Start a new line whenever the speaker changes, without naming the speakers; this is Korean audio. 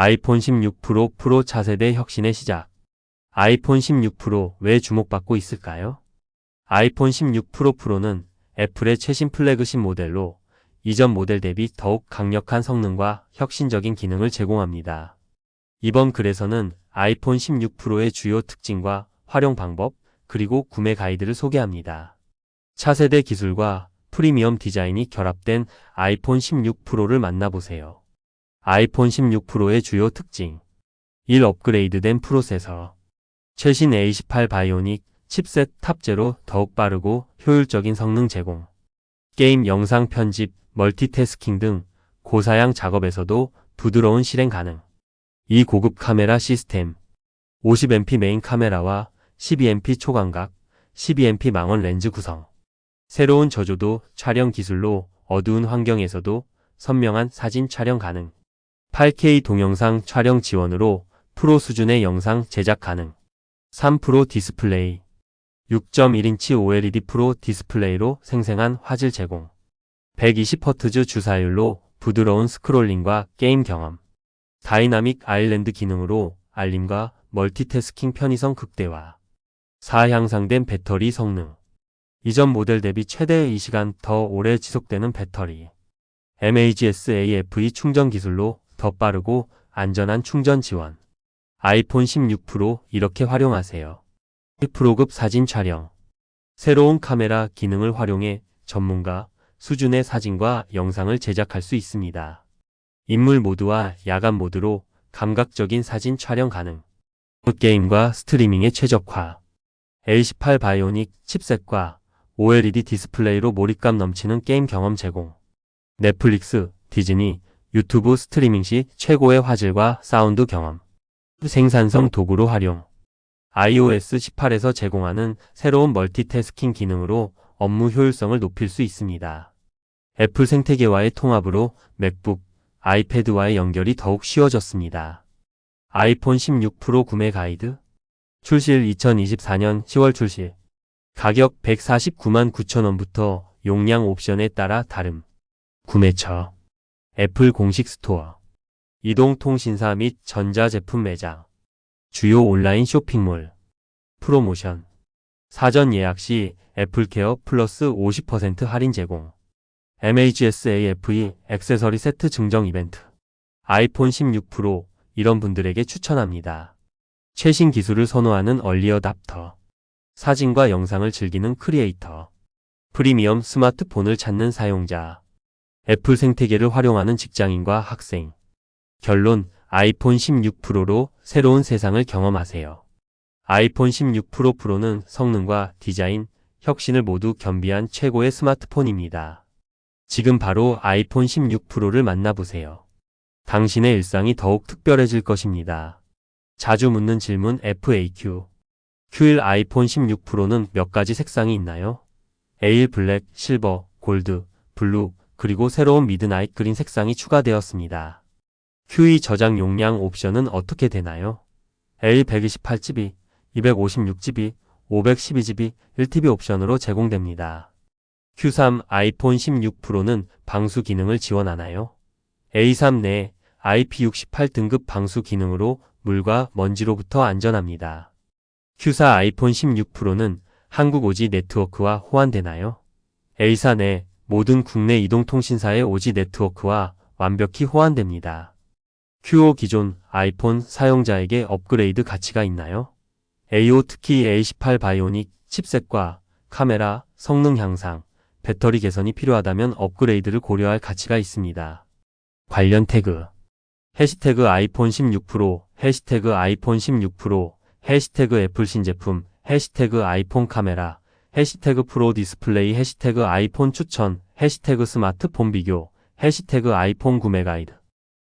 아이폰 16 프로 프로 차세대 혁신의 시작. 아이폰 16 프로 왜 주목받고 있을까요? 아이폰 16 프로 프로는 애플의 최신 플래그십 모델로 이전 모델 대비 더욱 강력한 성능과 혁신적인 기능을 제공합니다. 이번 글에서는 아이폰 16 프로의 주요 특징과 활용 방법, 그리고 구매 가이드를 소개합니다. 차세대 기술과 프리미엄 디자인이 결합된 아이폰 16 프로를 만나보세요. 아이폰 16 프로의 주요 특징. 1. 업그레이드된 프로세서. 최신 A18 바이오닉 칩셋 탑재로 더욱 빠르고 효율적인 성능 제공. 게임 영상 편집, 멀티태스킹 등 고사양 작업에서도 부드러운 실행 가능. 이 고급 카메라 시스템. 50MP 메인 카메라와 12MP 초광각, 12MP 망원 렌즈 구성. 새로운 저조도 촬영 기술로 어두운 환경에서도 선명한 사진 촬영 가능 8K 동영상 촬영 지원으로 프로 수준의 영상 제작 가능. 3 프로 디스플레이 6.1인치 OLED 프로 디스플레이로 생생한 화질 제공. 120Hz 주사율로 부드러운 스크롤링과 게임 경험. 다이나믹 아일랜드 기능으로 알림과 멀티태스킹 편의성 극대화. 4. 향상된 배터리 성능. 이전 모델 대비 최대 2시간 더 오래 지속되는 배터리. MAGS-AFE 충전 기술로 더 빠르고 안전한 충전 지원. 아이폰 16 프로 이렇게 활용하세요. 프로급 사진 촬영. 새로운 카메라 기능을 활용해 전문가 수준의 사진과 영상을 제작할 수 있습니다. 인물 모드와 야간 모드로 감각적인 사진 촬영 가능. 게임과 스트리밍에 최적화. A18 바이오닉 칩셋과 OLED 디스플레이로 몰입감 넘치는 게임 경험 제공. 넷플릭스, 디즈니, 유튜브 스트리밍 시 최고의 화질과 사운드 경험. 생산성 도구로 활용. iOS 18에서 제공하는 새로운 멀티태스킹 기능으로 업무 효율성을 높일 수 있습니다. 애플 생태계와의 통합으로 맥북, 아이패드와의 연결이 더욱 쉬워졌습니다. 아이폰 16 프로 구매 가이드 출시일 2024년 10월 출시 가격 149만 9천원부터 용량 옵션에 따라 다름 구매처 애플 공식 스토어 이동통신사 및 전자제품 매장 주요 온라인 쇼핑몰 프로모션 사전 예약 시 애플케어 플러스 50% 할인 제공 MAGS-AFE 액세서리 세트 증정 이벤트 아이폰 16 프로 이런 분들에게 추천합니다. 최신 기술을 선호하는 얼리어답터 사진과 영상을 즐기는 크리에이터 프리미엄 스마트폰을 찾는 사용자 애플 생태계를 활용하는 직장인과 학생 결론 아이폰 16 프로로 새로운 세상을 경험하세요. 아이폰 16 프로 프로는 성능과 디자인, 혁신을 모두 겸비한 최고의 스마트폰입니다. 지금 바로 아이폰 16 프로를 만나보세요. 당신의 일상이 더욱 특별해질 것입니다. 자주 묻는 질문 FAQ. Q1 아이폰 16 프로는 몇 가지 색상이 있나요? A1 블랙, 실버, 골드, 블루, 그리고 새로운 미드나잇 그린 색상이 추가되었습니다. QE 저장 용량 옵션은 어떻게 되나요? A 128GB, 256GB, 512GB, 1TB 옵션으로 제공됩니다. Q3 아이폰 16 프로는 방수 기능을 지원하나요? A3 내 IP68 등급 방수 기능으로 물과 먼지로부터 안전합니다. Q4 아이폰 16 프로는 한국 오지 네트워크와 호환되나요? A사 내 모든 국내 이동통신사의 오지 네트워크와 완벽히 호환됩니다. Q5 기존 아이폰 사용자에게 업그레이드 가치가 있나요? A5 특히 A18 바이오닉 칩셋과 카메라, 성능 향상, 배터리 개선이 필요하다면 업그레이드를 고려할 가치가 있습니다. 관련 태그 해시태그 아이폰 16 프로, 해시태그 아이폰 16 프로, 해시태그 애플 신제품, 해시태그 아이폰 카메라, 해시태그 프로 디스플레이, 해시태그 아이폰 추천, 해시태그 스마트폰 비교, 해시태그 아이폰 구매 가이드.